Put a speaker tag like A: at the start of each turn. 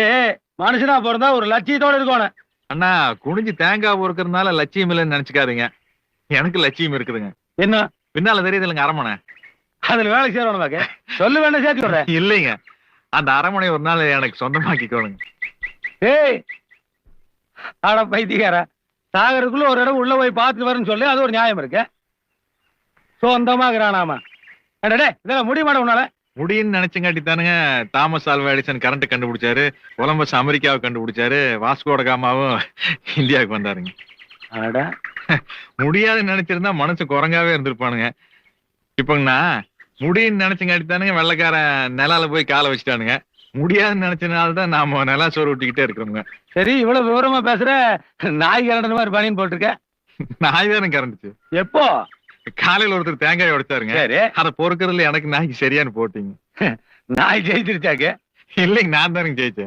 A: ஏய் மனுஷனா பிறந்தா ஒரு லட்சியத்தோட இருக்கணும்
B: அண்ணா குனிஞ்சு தேங்காய் பொறுக்கிறதுனால லட்சியம் இல்லைன்னு நினைச்சுக்காதீங்க. எனக்கு லட்சியம் இருக்குதுங்க.
A: என்ன?
B: பின்னால தெரியுது இல்லைங்க அரமனை
A: அதுல வேலை செய்யறவன பாக்க. சொல்லு வேண்டாம் சேர்த்து விடுறேன்.
B: இல்லைங்க. அந்த அரமனை ஒரு நாள் எனக்கு சொந்தமாக்கிக்கோணுங்க
A: ஏய் ஆட பைத்தியக்கார. சாகருக்குள்ள ஒரு இடம் உள்ள போய் பார்த்துட்டு வரேன்னு சொல்லி அது ஒரு நியாயம் இருக்கு. சொந்தமாகறானாமா அடடே இதெல்லாம் முடிய மாட்டேன் உன்னால?
B: முடியும்னு நினைச்சங்காட்டி தானுங்க தாமஸ் ஆல்வா எடிசன் கரண்ட் கண்டுபிடிச்சாரு கொலம்பஸ் அமெரிக்காவை கண்டுபிடிச்சாரு வாஸ்கோட காமாவும் இந்தியாவுக்கு வந்தாருங்க.
A: அட
B: முடியாதுன்னு நினைச்சிருந்தா மனசு குரங்காவே இருந்திருப்பானுங்க. இப்பங்கண்ணா முடியும்னு நினைச்சங்காட்டி தானுங்க வெள்ளைக்காரன் நிலால போய் காலை வச்சுட்டானுங்க. முடியாதுன்னு நினைச்சனால தான் நாம நிலா சோறு விட்டுக்கிட்டே இருக்கிறோங்க
A: சரி இவ்வளவு விவரமா பேசுற நாய் கரண்ட மாதிரி பனியன் போட்டிருக்க?
B: நாய் தானே கறந்துச்சு
A: எப்போ?
B: காலையில ஒருத்தர் தேங்காய் உடைச்சாருங்க.
A: சரி.
B: அதை பொறுக்கிறதுல எனக்கு நாய்க்கு சரியானு போட்டீங்க.
A: நாய் ஜெயிச்சிருச்சாக்கு?
B: இல்லைங்க நான் தானுங்க ஜெயிச்சேன்.